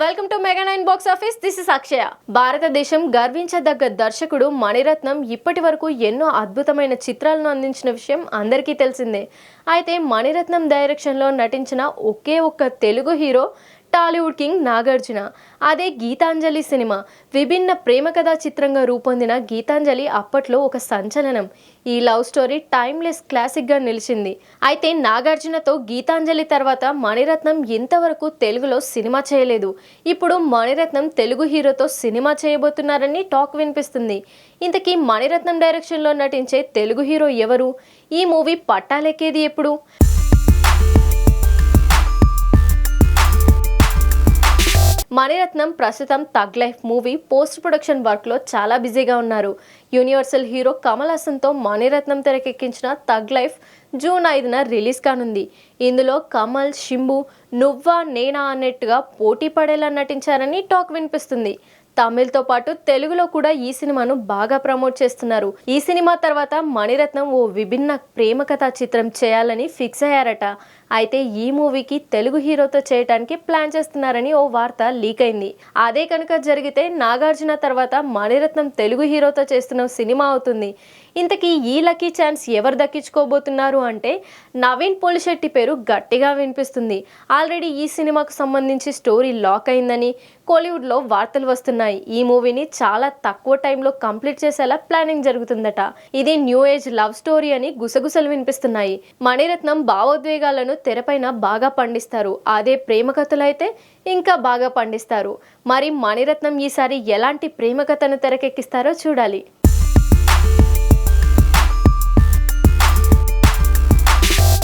Welcome to mega nine box office this is Akshaya భారతదేశం గర్వించదగ్గ దర్శకుడు మణిరత్నం ఇప్పటి వరకు ఎన్నో అద్భుతమైన చిత్రాలను అందించిన విషయం అందరికీ తెలిసిందే. అయితే మణిరత్నం డైరెక్షన్లో నటించిన ఒకే ఒక్క Telugu hero Tollywood king Nagarjuna. అదే గీతాంజలి సినిమా. విభిన్న ప్రేమ కథా చిత్రంగా రూపొందిన గీతాంజలి అప్పట్లో ఒక సంచలనం. ఈ లవ్ స్టోరీ టైమ్లెస్ క్లాసిక్గా నిలిచింది. అయితే నాగార్జునతో గీతాంజలి తర్వాత మణిరత్నం ఇంతవరకు తెలుగులో సినిమా చేయలేదు. ఇప్పుడు మణిరత్నం తెలుగు హీరోతో సినిమా చేయబోతున్నారని టాక్ వినిపిస్తుంది. ఇంతకీ మణిరత్నం డైరెక్షన్లో నటించే తెలుగు హీరో ఎవరు? ఈ మూవీ పట్టాలెక్కేది ఎప్పుడు? మణిరత్నం ప్రస్తుతం తగ్ లైఫ్ మూవీ పోస్ట్ ప్రొడక్షన్ వర్క్లో చాలా బిజీగా ఉన్నారు. యూనివర్సల్ హీరో కమల్ హాసన్తో మణిరత్నం తెరకెక్కించిన తగ్ లైఫ్ జూన్ ఐదున రిలీజ్ కానుంది. ఇందులో కమల్ షింబు నువ్వా నేనా అన్నట్టుగా పోటీ పడేలా నటించారని టాక్ వినిపిస్తుంది. తమిళ్తో పాటు తెలుగులో కూడా ఈ సినిమాను బాగా ప్రమోట్ చేస్తున్నారు. ఈ సినిమా తర్వాత మణిరత్నం ఓ విభిన్న ప్రేమ కథా చిత్రం చేయాలని ఫిక్స్ అయ్యారట. అయితే ఈ మూవీకి తెలుగు హీరోతో చేయడానికి ప్లాన్ చేస్తున్నారని ఓ వార్త లీక్ అయింది. అదే కనుక జరిగితే నాగార్జున తర్వాత మణిరత్నం తెలుగు హీరోతో చేస్తున్న సినిమా అవుతుంది. ఇంతకీ ఈ లక్కీ ఛాన్స్ ఎవరు దక్కించుకోబోతున్నారు అంటే నవీన్ పోలిశెట్టి పేరు గట్టిగా వినిపిస్తుంది. ఆల్రెడీ ఈ సినిమాకు సంబంధించి స్టోరీ లాక్ అయిందని కోలీవుడ్లో వార్తలు వస్తున్నాయి. ఈ మూవీని చాలా తక్కువ టైంలో కంప్లీట్ చేసేలా ప్లానింగ్ జరుగుతుందట. ఇది న్యూ ఏజ్ లవ్ స్టోరీ అని గుసగుసలు వినిపిస్తున్నాయి. మణిరత్నం భావోద్వేగాలను తెరపైన బాగా పండిస్తారు. అదే ప్రేమ కథలైతే ఇంకా బాగా పండిస్తారు. మరి మణిరత్నం ఈసారి ఎలాంటి ప్రేమ కథను తెరకెక్కిస్తారో చూడాలి.